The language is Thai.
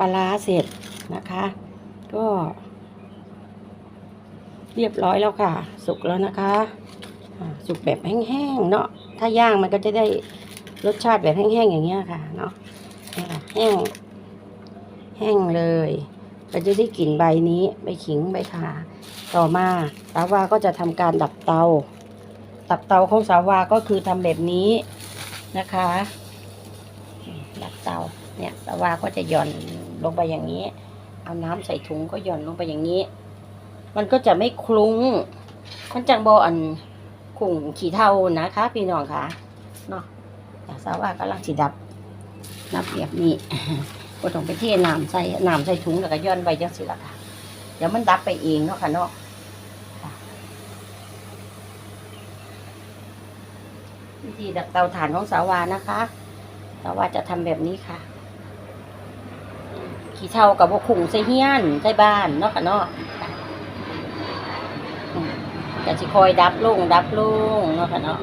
ปลาเสร็จนะคะ ก็ เรียบร้อยแล้วค่ะ สุกแล้วนะคะ สุกแบบแห้งๆเนาะถ้าย่างมันก็จะได้รสชาติแบบแห้งๆอย่างเงี้ยค่ะเนาะแห้งแห้งเลยเราจะได้กลิ่นใบนี้ใบขิงใบขาต่อมาสาวาก็จะทำการดับเตา ดับเตาของสาวาก็คือทำแบบนี้นะคะ ดับเตาเนี่ยสาวาก็จะหย่อน ลงไปอย่างนี้ เอาน้ำใส่ถุงก็หย่อนลงไปอย่างนี้ มันก็จะไม่คลุ้ง มันจังบออันขุ่งขี้เท่านะคะพี่น้องค่ะเนาะแต่สาวากำลังสิดับนับเปียบนี้ก็ต้องไปเทน้ำใส่น้ำใส่ถุงแล้วก็ย้อนไว้จังสิละค่ะ เดี๋ยวมันดับไปเองเนาะค่ะเนาะค่ะวิธีดับเตาถ่านของสาวานะคะสาวาจะทำแบบนี้ค่ะ ขี้เช่ากับพวกขุ่งใส่เฮียนใส่บ้านเนาะค่ะเนาะก็จะคอยดับลงดับลงเนาะค่ะเนาะ